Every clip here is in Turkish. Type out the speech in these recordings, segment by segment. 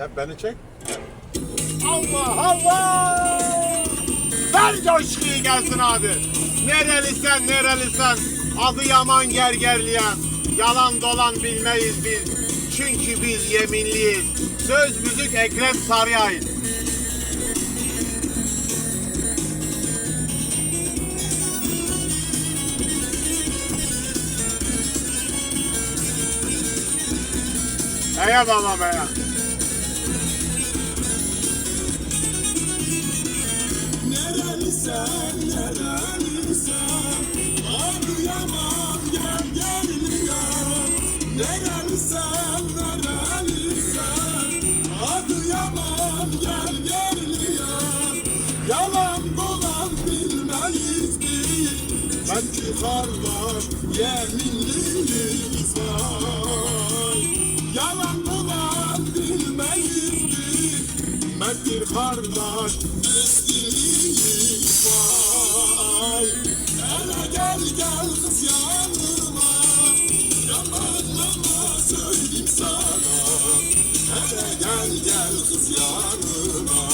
Hep beni çek. Allah Allah! Ver coşkuyu gelsin abi. Nerelisen nerelisen adı yaman gergerleyen yalan dolan bilmeyiz biz. Çünkü biz yeminliyiz. Söz müzik Ekrem Sarı'ya ait. Eye babam Çünkü kardeş yeminliyiz var Yalan dolan bilmeyiz biz. Merttir kardeş mesleğimiz Hele gel gel kız yanıma Yamanlama söyleyeyim sana Hele gel gel kız yanıma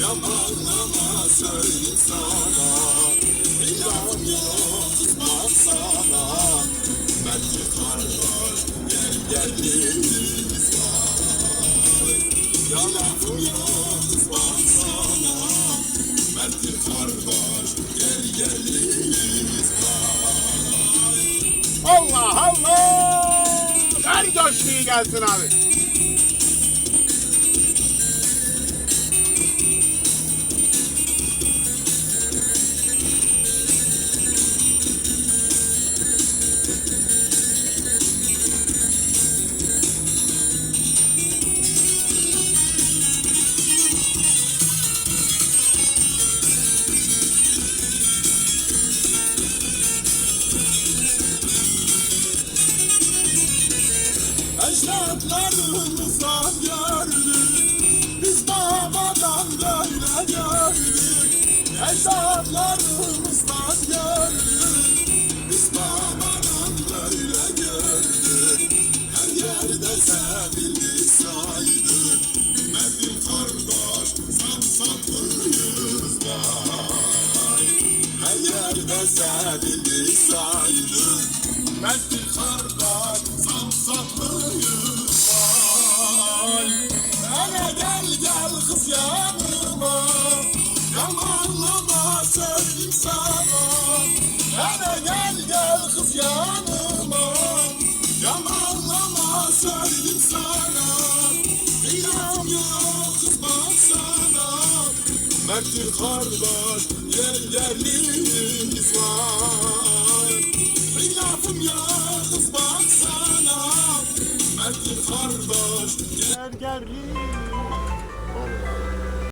Yamanlama söyleyeyim sana İlham yok kızmaz sana Merttir kardeş gel gelimiz var Yalan yok Ver coşkuyu gelsin abi. Ecdatlarımızdan gördük Biz babadan böyle gördük Ecdatlarımızdan gördük Biz babadan böyle gördük Her yerde sevildik saydık. Mert'in kardeş samsaklıyız vay. Her yerde sevildik saydık. Mert'in kardeş yanıma Yamanlama söyleyeyim sana. İnan yok kız bak sana. Mert'tir kardeş gel gelimiz var. Bir lafım yok kız bak sana. Mert'tir kardeş Gergerliğimiz